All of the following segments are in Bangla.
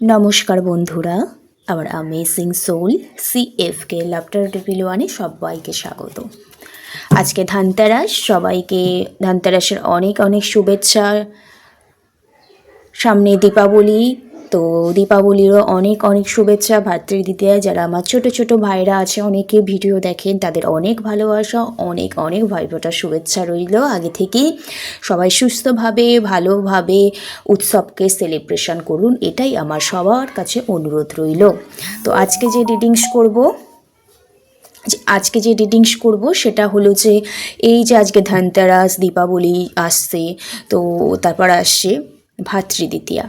নমস্কার বন্ধুরা, আমার আমেজিং সোল সিএফকে লাফটার রিভিল ওয়ানে সবাইকে স্বাগত। আজকে ধানতেরাস, সবাইকে ধানতেরাসের অনেক অনেক শুভেচ্ছা। সামনে দীপাবলি তো দীপাবলিরও অনেক অনেক শুভেচ্ছা ভাতৃদ্বিতীয়া যারা আমার ছোট ছোট ভাইরা আছে, অনেকে ভিডিও দেখেন, তাদের অনেক ভালোবাসা, অনেক অনেক ভাইফোঁটার শুভেচ্ছা রইল। আগে থেকেই সবাই সুস্থভাবে, ভালোভাবে উৎসবকে সেলিব্রেশন করুন, এটাই আমার সবার কাছে অনুরোধ রইল। তো আজকে যে রিডিংস করব আজকে যে রিডিংস করব, সেটা হলো যে এই যে আজকে ধনতেরাস, দীপাবলি আসছে, তো তারপর আসছে ভাতৃদ্বিতীয়া।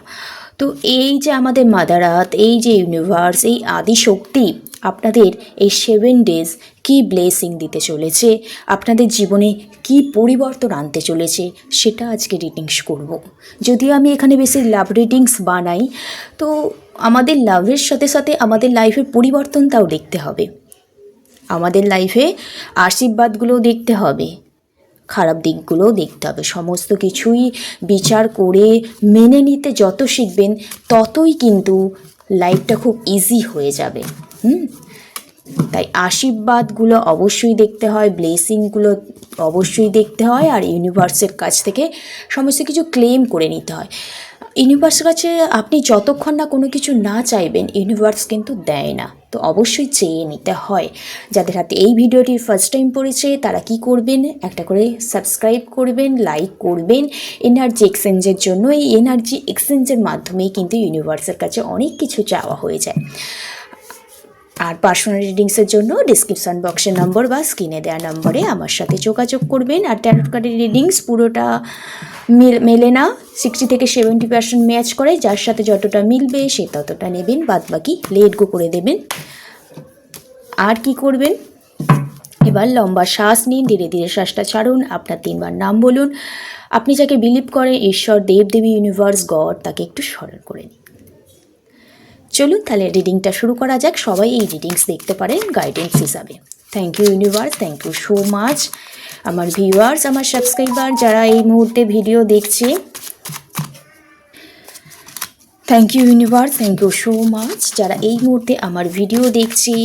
তো এই যে আমাদের মাদার আর্থ, এই যে ইউনিভার্স, এই আদি শক্তি আপনাদের এই সেভেন ডেজ কি ব্লেসিং দিতে চলেছে? আপনাদের জীবনে কি পরিবর্তন আনতে চলেছে? সেটা আজকে রিডিংস করব। যদিও আমি এখানে বেশি লাভ রিডিংস বানাই, তো আমাদের লাভের সাথে সাথে আমাদের লাইফের পরিবর্তনটাও দেখতে হবে। আমাদের লাইফে আশীর্বাদগুলো দেখতে হবে। খারাপ দিকগুলোও দেখতে হবে। সমস্ত কিছুই বিচার করে মেনে নিতে যত শিখবেন, ততই কিন্তু লাইফটা খুব ইজি হয়ে যাবে। হুম? তাই আশীর্বাদগুলো অবশ্যই দেখতে হয় ব্লেসিংগুলো অবশ্যই দেখতে হয়, আর ইউনিভার্সের কাছ থেকে সমস্ত কিছু ক্লেম করে নিতে হয়। ইউনিভার্সের কাছে আপনি যতক্ষণ না কোনো কিছু না চাইবেন, ইউনিভার্স কিন্তু দেয় না। তো অবশ্যই চেয়ে নিতে হয়। যাদের হাতে এই ভিডিওটি ফার্স্ট টাইম পড়েছে, তারা কি করবেন? একটা করে সাবস্ক্রাইব করবেন লাইক করবেন। এনার্জি এক্সচেঞ্জের জন্য এই এনার্জি এক্সচেঞ্জের মাধ্যমেই কিন্তু ইউনিভার্সের কাছে অনেক কিছু চাওয়া হয়ে যায়। আর পার্সোনাল রিডিংসের জন্য ডিসক্রিপশান বক্সের নম্বর বা স্ক্রিনে দেওয়া নম্বরে আমার সাথে যোগাযোগ করবেন। আর ট্যারট কার্ডের রিডিংস পুরোটা মিল- না। সিক্সটি থেকে সেভেন্টি পার্সেন্ট ম্যাচ করে, যার সাথে যতটা মিলবে সে ততটা নেবেন বাদ বাকি লেট গো করে দেবেন। আর কি করবেন? এবার লম্বা শ্বাস নিন, ধীরে ধীরে শ্বাসটা ছাড়ুন, আপনার তিনবার নাম বলুন। আপনি যাকে বিলিভ করেন ঈশ্বর, দেবদেবী ইউনিভার্স গড তাকে একটু স্মরণ করে নিন। চলুন তাহলে রিডিংটা শুরু করা যাক। সবাই এই রিডিংস দেখতে পারেন গাইডেন্স হিসাবে। Thank you universe thank you so much আমার ভিউয়ার্স আমার সাবস্ক্রাইবার যারা এই মুহূর্তে ভিডিও দেখছে thank you universe thank you so much যারা এই মুহূর্তে আমার ভিডিও দেখছে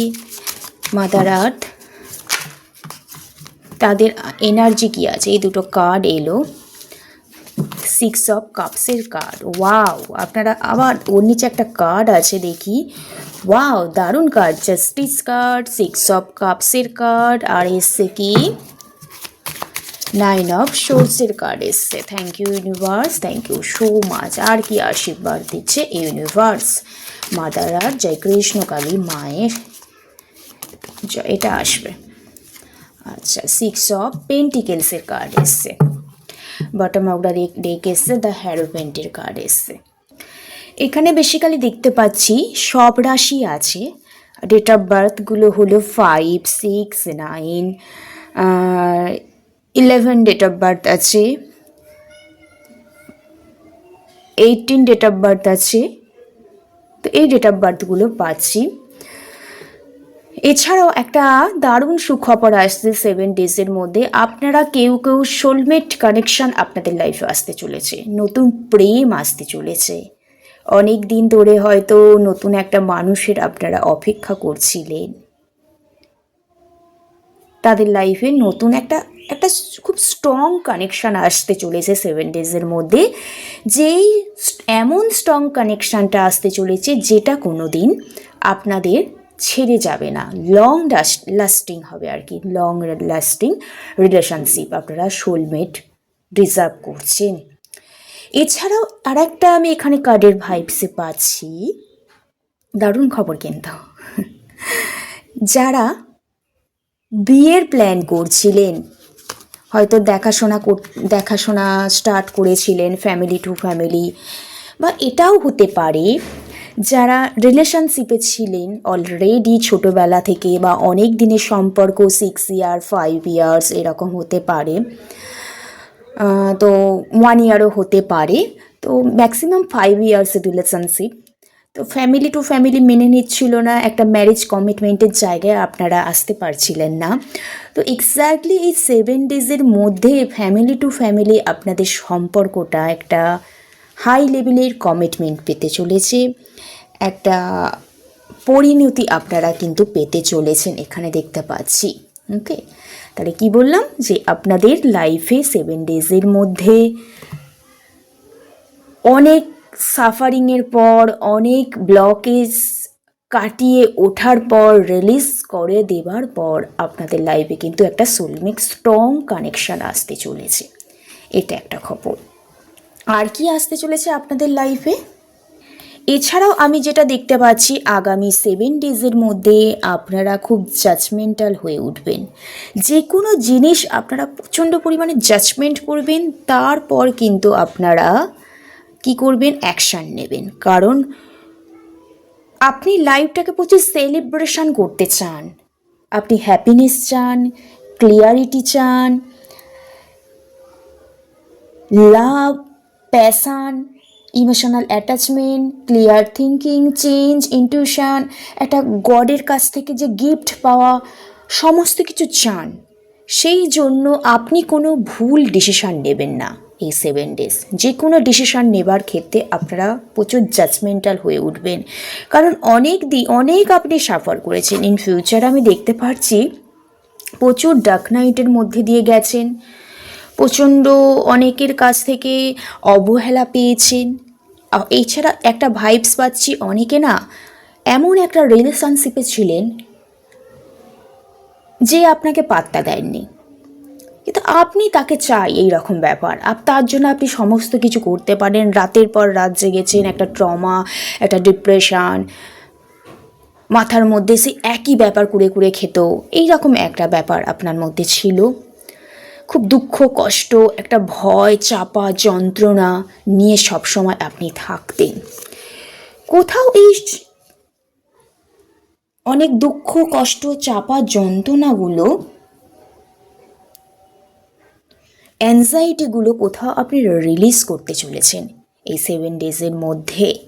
মাদার আর্থ তাদের এনার্জি কি আছে? এই দুটো কার্ড এলো। সিক্স অফ কাপসের কার্ড ওয়াও আপনারা আবার ওর নিচে একটা কার্ড আছে, দেখি। ওয়াও দারুণ card justice card six of কাপসের card আর এসছে কি? নাইন অফ সোর্সের কার্ড এসছে। Thank you universe thank you so much আর কি আশীর্বাদ দিচ্ছে ইউনিভার্স মাদার আর জয় কৃষ্ণ কালী মায়ের এটা আসবে। আচ্ছা সিক্স অফ পেন্টিকেলসের কার্ড এসছে। বটম আউটার ডেক এসছে দ্য হ্যারোপেন্টের কার্ড এসছে এখানে বেসিক্যালি দেখতে পাচ্ছি সব রাশি আছে। ডেট অফ বার্থগুলো হলো five six nine eleven date of birth আছে। এইটিন ডেট অফ বার্থ আছে। তো এই ডেট অফ বার্থগুলো পাচ্ছি। এছাড়াও একটা দারুণ সুখবর আসছে সেভেন ডেজের মধ্যে। আপনারা কেউ কেউ সোলমেট কানেকশন আপনাদের লাইফে আসতে চলেছে। নতুন প্রেম আসতে চলেছে। অনেক দিন ধরে হয়তো নতুন একটা মানুষের আপনারা অপেক্ষা করছিলেন। তাদের লাইফে নতুন একটা একটা খুব স্ট্রং কানেকশান আসতে চলেছে সেভেন ডেজের মধ্যে। যেই এমন স্ট্রং কানেকশানটা আসতে চলেছে যেটা কোনো দিন আপনাদের ছেড়ে যাবে না। লং লাস্টিং হবে আর কি। লং লাস্টিং রিলেশনশিপ আপনারা সোলমেট ডিজার্ভ করছেন। এছাড়াও আর একটা আমি এখানে কার্ডের ভাইবসে পাচ্ছি। দারুণ খবর কিন্তু। যারা বিয়ের প্ল্যান করছিলেন, হয়তো দেখাশোনা দেখাশোনা স্টার্ট করেছিলেন ফ্যামিলি টু ফ্যামিলি বা এটাও হতে পারে যারা রিলেশনশিপে ছিলেন অলরেডি ছোটোবেলা থেকে বা অনেক দিনের সম্পর্ক সিক্স ইয়ার ফাইভ ইয়ার্স এরকম হতে পারে তো ওয়ান ইয়ারও হতে পারে, তো ম্যাক্সিমাম ফাইভ ইয়ার্সের রিলেশনশিপ তো ফ্যামিলি টু ফ্যামিলি মেনে নিচ্ছিল না, একটা ম্যারেজ কমিটমেন্টের জায়গায় আপনারা আসতে পারছিলেন না। তো এক্স্যাক্টলি এই সেভেন ডেজের মধ্যে ফ্যামিলি টু ফ্যামিলি আপনাদের সম্পর্কটা একটা হাই লেভেলের কমিটমেন্ট পেতে চলেছে। একটা পরিণতি আপনারা কিন্তু পেতে চলেছেন এখানে দেখতে পাচ্ছি। ওকে? তাহলে কি বললাম? যে আপনাদের লাইফে সেভেন ডেজের মধ্যে অনেক সাফারিংয়ের পর, অনেক ব্লকেজ কাটিয়ে ওঠার পর রিলিজ করে দেবার পর আপনাদের লাইফে কিন্তু একটা সোলমেক স্ট্রং কানেকশান আসতে চলেছে। এটা একটা খবর। আর কি আসতে চলেছে আপনাদের লাইফে এছাড়াও আমি যেটা দেখতে পাচ্ছি, আগামী সেভেন ডেজের মধ্যে আপনারা খুব জাজমেন্টাল হয়ে উঠবেন। যে কোনো জিনিস আপনারা প্রচণ্ড পরিমাণে জাজমেন্ট করবেন, তারপর কিন্তু আপনারা কি করবেন? অ্যাকশান নেবেন। কারণ আপনি লাইফটাকে প্রচুর সেলিব্রেশন করতে চান। আপনি হ্যাপিনেস চান ক্লিয়ারিটি চান love passion emotional attachment clear thinking change intuition একটা গডের কাছ থেকে যে গিফট পাওয়া, সমস্ত কিছু চান, সেই জন্য আপনি কোনো ভুল ডিসিশান নেবেন না এই সেভেন ডেজ যে কোনো ডিসিশান নেবার ক্ষেত্রে আপনারা প্রচুর জাজমেন্টাল হয়ে উঠবেন। কারণ অনেক দি, অনেক আপনি সাফার করেছেন। ইন ফিউচার আমি দেখতে পাচ্ছি প্রচুর ডাক নাইটের মধ্যে দিয়ে গেছেন। প্রচণ্ড অনেকের কাছ থেকে অবহেলা পেয়েছেন। এছাড়া একটা ভাইবস পাচ্ছি অনেকে না, এমন একটা রিলেশনশিপে ছিলেন যে আপনাকে পাত্তা দেননি। কিন্তু আপনি তাকে চাই এই রকম ব্যাপার। আপ, তার জন্য আপনি সমস্ত কিছু করতে পারেন। রাতের পর রাত জেগেছেন, একটা ট্রমা একটা ডিপ্রেশান মাথার মধ্যে সে একই ব্যাপার কুড়ে কুড়ে খেত। এই রকম একটা ব্যাপার আপনার মধ্যে ছিল। খুব দুঃখ, কষ্ট, একটা ভয়, চাপা, যন্ত্রণা নিয়ে সবসময় আপনি থাকতেন। কোথাও এই অনেক দুঃখ, কষ্ট, চাপা, যন্ত্রণাগুলো অ্যাংজাইটিগুলো কোথাও আপনি রিলিজ করতে চলেছেন এই সেভেন ডেজের মধ্যে।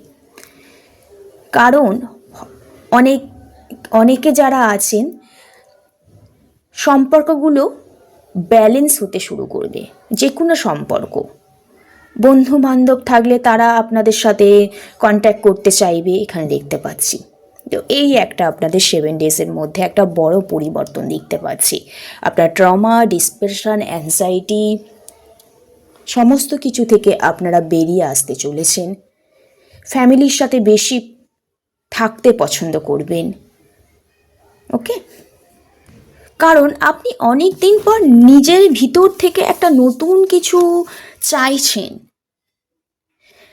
কারণ, অনেক, অনেকে যারা আছেন, সম্পর্কগুলো ব্যালেন্স হতে শুরু করবে যে কোনো সম্পর্ক। বন্ধু বান্ধব থাকলে তারা আপনাদের সাথে কন্ট্যাক্ট করতে চাইবে, এখানে দেখতে পাচ্ছি। তো এই একটা আপনাদের সেভেন ডেজের মধ্যে একটা বড় পরিবর্তন দেখতে পাচ্ছি। আপনার ট্রমা ডিসপ্রেশন অ্যাংজাইটি সমস্ত কিছু থেকে আপনারা বেরিয়ে আসতে চলেছেন। ফ্যামিলির সাথে বেশি থাকতে পছন্দ করবেন। ওকে কারণ আপনি অনেক দিন পর নিজের ভিতর থেকে একটা নতুন কিছু চাইছেন।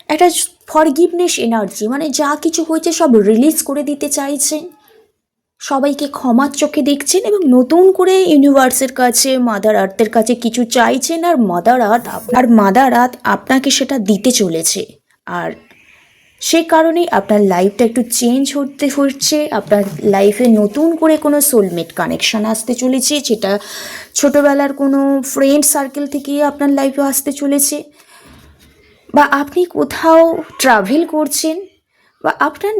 একটা ফরগিভনেস এনার্জি মানে যা কিছু হয়েছে সব রিলিজ করে দিতে চাইছেন। সবাইকে ক্ষমার চোখে দেখছেন এবং নতুন করে ইউনিভার্সের কাছে মাদার আর্থের কাছে কিছু চাইছেন আর মাদার আর্থ আর মাদার আর্থ আপনাকে সেটা দিতে চলেছে। আর সেই কারণেই আপনার লাইফটা একটু চেঞ্জ হতে হচ্ছে, আপনার লাইফে নতুন করে কোনো সোলমেট কানেকশন আসতে চলেছে, যেটা ছোটোবেলার কোনো ফ্রেন্ড সার্কেল থেকে আপনার লাইফে আসতে চলেছে। বা আপনি কোথাও ট্রাভেল করছেন, বা আপনার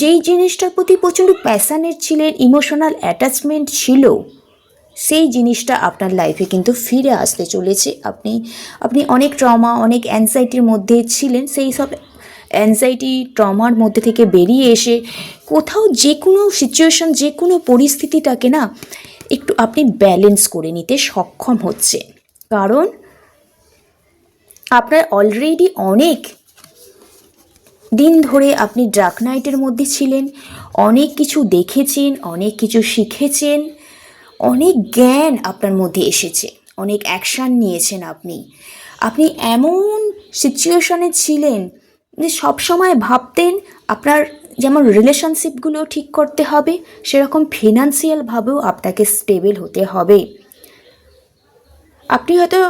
যেই জিনিসটার প্রতি প্রচণ্ড প্যাশানের ছিলেন ইমোশনাল অ্যাটাচমেন্ট ছিল, সেই জিনিসটা আপনার লাইফে কিন্তু ফিরে আসতে চলেছে। আপনি আপনি অনেক ট্রমা অনেক অ্যাংজাইটির মধ্যে ছিলেন, সেই সব অ্যাংজাইটি ট্রমার মধ্যে থেকে বেরিয়ে এসে কোথাও যে কোনো সিচুয়েশন যে কোনো পরিস্থিতিটাকে না একটু আপনি ব্যালেন্স করে নিতে সক্ষম হচ্ছে। কারণ আপনার অলরেডি অনেক দিন ধরে আপনি ড্রাক নাইটের মধ্যে ছিলেন, অনেক কিছু দেখেছেন, অনেক কিছু শিখেছেন, অনেক জ্ঞান আপনার মধ্যে এসেছে, অনেক অ্যাকশান নিয়েছেন আপনি। আপনি এমন সিচুয়েশনে ছিলেন যে সবসময় ভাবতেন আপনার যেমন রিলেশনশিপগুলো ঠিক করতে হবে, সেরকম ফিনান্সিয়ালভাবেও আপনাকে স্টেবল হতে হবে। আপনি হয়তো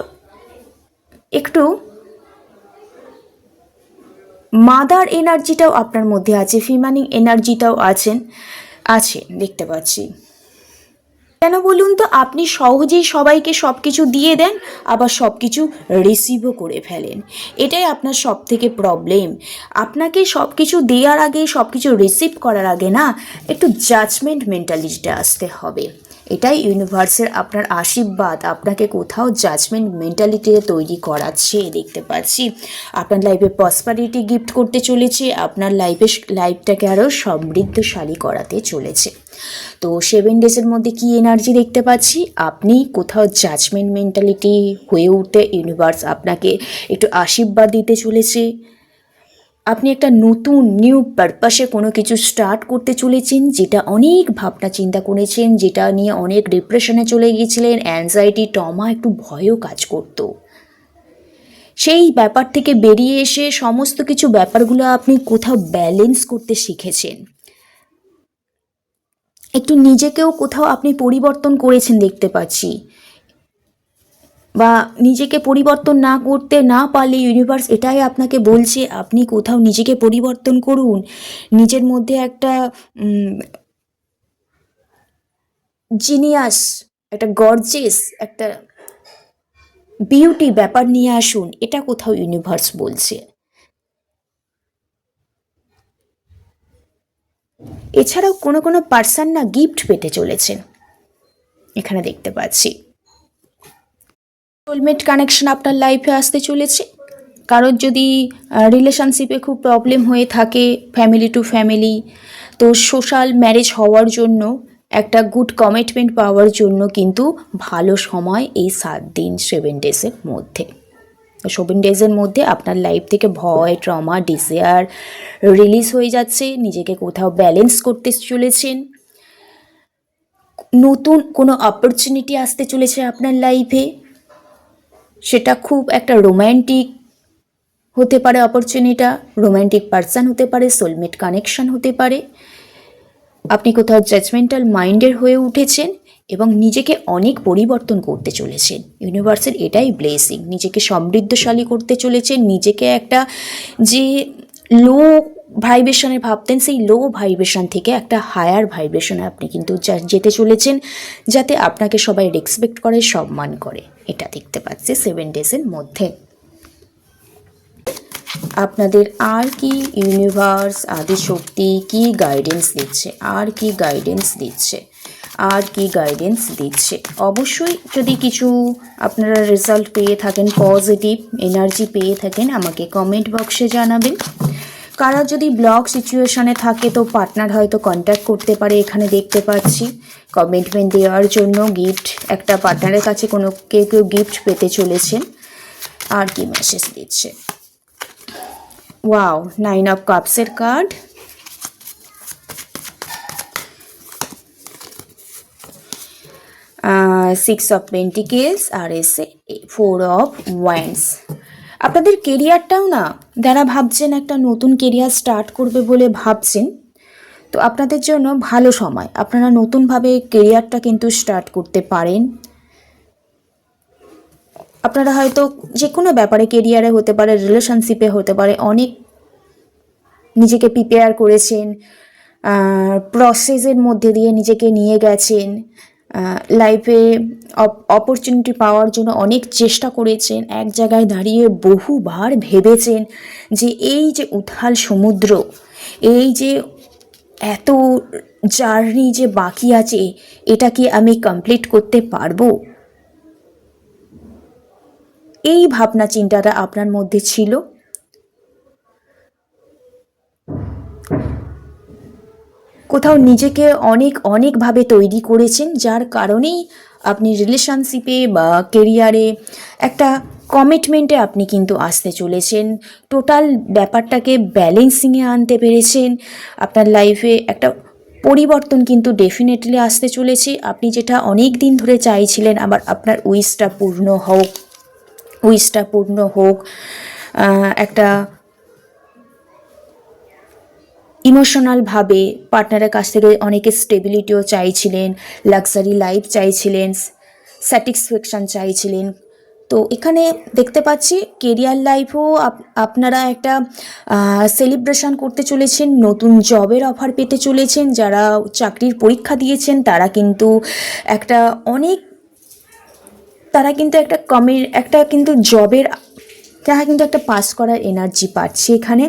একটু মাদার এনার্জিটাও আপনার মধ্যে আছে ফিমানিং এনার্জিটাও আছেন আছে দেখতে পাচ্ছি। কেন বলুন তো? আপনি সহজেই সবাইকে সব কিছু দিয়ে দেন, আবার সব কিছু রিসিভও করে ফেলেন। এটাই আপনার সব থেকে প্রবলেম আপনাকে সব কিছু দেওয়ার আগে সব কিছু রিসিভ করার আগে না, একটু জাজমেন্ট মেন্টালিটিটা আসতে হবে। এটাই ইউনিভার্সের আপনার আশীর্বাদ। আপনাকে কোথাও জাজমেন্ট মেন্টালিটিতে তৈরি করাচ্ছে, দেখতে পাচ্ছি। আপনার লাইফে প্রসপারিটি গিফট করতে চলেছে, আপনার লাইফে লাইফটাকে আরও সমৃদ্ধশালী করাতে চলেছে। তো সেভেন ডেজের মধ্যে কি এনার্জি দেখতে পাচ্ছি? আপনি কোথাও জাজমেন্ট মেন্টালিটি হয়ে উঠতে ইউনিভার্স আপনাকে একটু আশীর্বাদ দিতে চলেছে। আপনি একটা নতুন নিউ পারপাসে কোনো কিছু স্টার্ট করতে চলেছেন, যেটা অনেক ভাবনা চিন্তা করেছেন, যেটা নিয়ে অনেক ডিপ্রেশনে চলে গিয়েছিলেন অ্যাংজাইটি টমা একটু ভয়ও কাজ করতো। সেই ব্যাপার থেকে বেরিয়ে এসে সমস্ত কিছু ব্যাপারগুলো আপনি কোথাও ব্যালেন্স করতে শিখেছেন। একটু নিজেকেও কোথাও আপনি পরিবর্তন করেছেন দেখতে পাচ্ছি। বা নিজেকে পরিবর্তন না করতে না পারলে ইউনিভার্স এটাই আপনাকে বলছে, আপনি কোথাও নিজেকে পরিবর্তন করুন। নিজের মধ্যে একটা জিনিয়াস একটা গর্জেস একটা বিউটি ব্যাপার নিয়ে আসুন, এটা কোথাও ইউনিভার্স বলছে। এছাড়াও কোনো কোনো পার্সন না গিফট পেতে চলেছেন। এখানে দেখতে পাচ্ছি। সোলমেট কানেকশন আপনার লাইফে আসতে চলেছে? কারোর যদি রিলেশনশিপে খুব প্রবলেম হয়ে থাকে ফ্যামিলি টু ফ্যামিলি তো সোশ্যাল ম্যারেজ হওয়ার জন্য, একটা গুড কমিটমেন্ট পাওয়ার জন্য কিন্তু ভালো সময় এই সাত দিন সেভেন ডেজের মধ্যে। সেভেন ডেজের মধ্যে আপনার লাইফ থেকে ভয় ট্রমা ডিসেয়ার রিলিজ হয়ে যাচ্ছে, নিজেকে কোথাও ব্যালেন্স করতে চলেছেন। নতুন কোনো অপরচুনিটি আসতে চলেছে আপনার লাইফে সেটা খুব একটা রোম্যান্টিক হতে পারে অপরচুনিটা রোম্যান্টিক পার্সন হতে পারে সোলমেট কানেকশন হতে পারে। আপনি কোথাও জাজমেন্টাল মাইন্ডের হয়ে উঠেছেন এবং নিজেকে অনেক পরিবর্তন করতে চলেছেন। ইউনিভার্সের এটাই ব্লেসিং নিজেকে সমৃদ্ধশালী করতে চলেছেন। নিজেকে একটা যে লো ভাইব্রেশনে ভাবতেন, সেই লো ভাইব্রেশন থেকে একটা হায়ার ভাইব্রেশনে আপনি কিন্তু যেতে চলেছেন, যাতে আপনাকে সবাই রেসপেক্ট করে, সম্মান করে। এটা দেখতে পাচ্ছি সেভেন ডেজের মধ্যে। আপনাদের আর কি ইউনিভার্স আদিশক্তি কি গাইডেন্স দিচ্ছে? আর কি গাইডেন্স দিচ্ছে? আর কি গাইডেন্স দিচ্ছে? অবশ্যই যদি কিছু আপনারা রেজাল্ট পেয়ে থাকেন পজিটিভ এনার্জি পেয়ে থাকেন, আমাকে কমেন্ট বক্সে জানাবেন। কারা যদি ব্লক সিচুয়েশনে থাকে তো পার্টনার হয়তো কন্ট্যাক্ট করতে পারে, এখানে দেখতে পাচ্ছি। কমিটমেন্ট দেওয়ার জন্য গিফট একটা পার্টনারের কাছে কোনো কেউ কেউ গিফট পেতে চলেছেন। আর কি মেসেজ দিচ্ছে? ওয়াও নাইন অফ কাপসের কার্ড সিক্স অফ পেন্টিকেলস আর এসে ফোর অফ ওয়াইন্স আপনাদের কেরিয়ারটাও না, যারা ভাবছেন একটা নতুন কেরিয়ার স্টার্ট করবে বলে ভাবছেন, তো আপনাদের জন্য ভালো সময়। আপনারা নতুনভাবে কেরিয়ারটা কিন্তু স্টার্ট করতে পারেন। আপনারা হয়তো যে কোনো ব্যাপারে কেরিয়ারে হতে পারে রিলেশনশিপে হতে পারে, অনেক নিজেকে প্রিপেয়ার করেছেন প্রসেসের মধ্যে দিয়ে নিজেকে নিয়ে গেছেন লাইফে অপরচুনিটি পাওয়ার জন্য অনেক চেষ্টা করেছেন। এক জায়গায় দাঁড়িয়ে বহুবার ভেবেছেন যে এই যে উথাল সমুদ্র, এই যে এত জার্নি যে বাকি আছে, এটা কি আমি কমপ্লিট করতে পারব? এই ভাবনা চিন্তাটা আপনার মধ্যে ছিল? কোথাও নিজেকে অনেক, অনেকভাবে তৈরি করেছেন, যার কারণেই আপনি রিলেশনশিপে বা কেরিয়ারে একটা কমিটমেন্টে আপনি কিন্তু আসতে চলেছেন। টোটাল ব্যাপারটাকে ব্যালেন্সিংয়ে আনতে পেরেছেন। আপনার লাইফে একটা পরিবর্তন কিন্তু ডেফিনেটলি আসতে চলেছে। আপনি যেটা অনেক দিন ধরে চাইছিলেন, আবার আপনার উইশটা পূর্ণ হোক উইশটা পূর্ণ হোক একটা ইমোশনালভাবে পার্টনারের কাছ থেকে অনেকে স্টেবিলিটিও চাইছিলেন লাক্সারি লাইফ চাইছিলেন স্যাটিসফ্যাকশান চাইছিলেন। তো এখানে দেখতে পাচ্ছি কেরিয়ার লাইফও আপনারা একটা সেলিব্রেশন করতে চলেছেন, নতুন জবের অফার পেতে চলেছেন, যারা চাকরির পরীক্ষা দিয়েছেন, তারা কিন্তু একটা অনেক, তারা কিন্তু একটা কমে একটা কিন্তু জবের তারা কিন্তু একটা পাস করার এনার্জি পাচ্ছি এখানে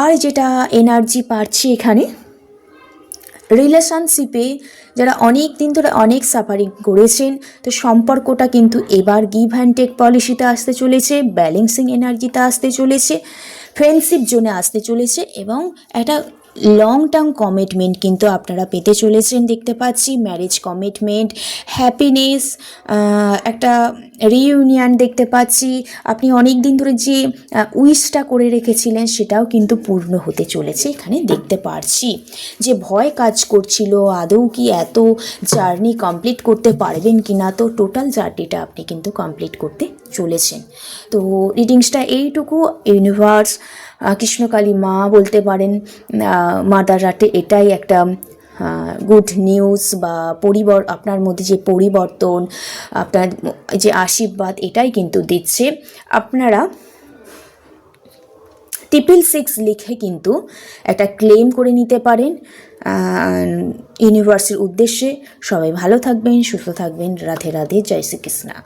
আর যেটা এনার্জি পাচ্ছি এখানে রিলেশনশিপে যারা অনেক দিন ধরে অনেক সাফারিং করেছেন, তো সম্পর্কটা কিন্তু এবার গিভ অ্যান্ড টেক পলিসিতে আসতে চলেছে ব্যালেন্সিং এনার্জিতে আসতে চলেছে ফ্রেন্ডশিপ জোনে আসতে চলেছে এবং একটা লং টার্ম কমিটমেন্ট কিন্তু আপনারা পেতে চলেছেন, দেখতে পাচ্ছি। ম্যারেজ কমিটমেন্ট হ্যাপিনেস একটা রিইউনিয়ন দেখতে পাচ্ছি। আপনি অনেক দিন ধরে যে উইশটা করে রেখেছিলেন, সেটাও কিন্তু পূর্ণ হতে চলেছে। এখানে দেখতে পারছি যে, ভয় কাজ করছিল। আদৌ কি এত জার্নি কমপ্লিট করতে পারবেন কি না তো টোটাল জার্নিটা আপনি কিন্তু কমপ্লিট করতে চলেছেন তো রিডিংসটা এইটুকু ইউনিভার্স কৃষ্ণকালী মা বলতে পারেন মাদার রাটে এটাই একটা গুড নিউজ বা পরিবর, আপনার মধ্যে যে পরিবর্তন, আপনার যে আশীর্বাদ, এটাই কিন্তু দিচ্ছে। আপনারা ট্রিপল সিক্স লিখে কিন্তু একটা ক্লেম করে নিতে পারেন ইউনিভার্সের উদ্দেশ্যে। সবাই ভালো থাকবেন, সুস্থ থাকবেন। রাধে রাধে, জয় শ্রীকৃষ্ণা।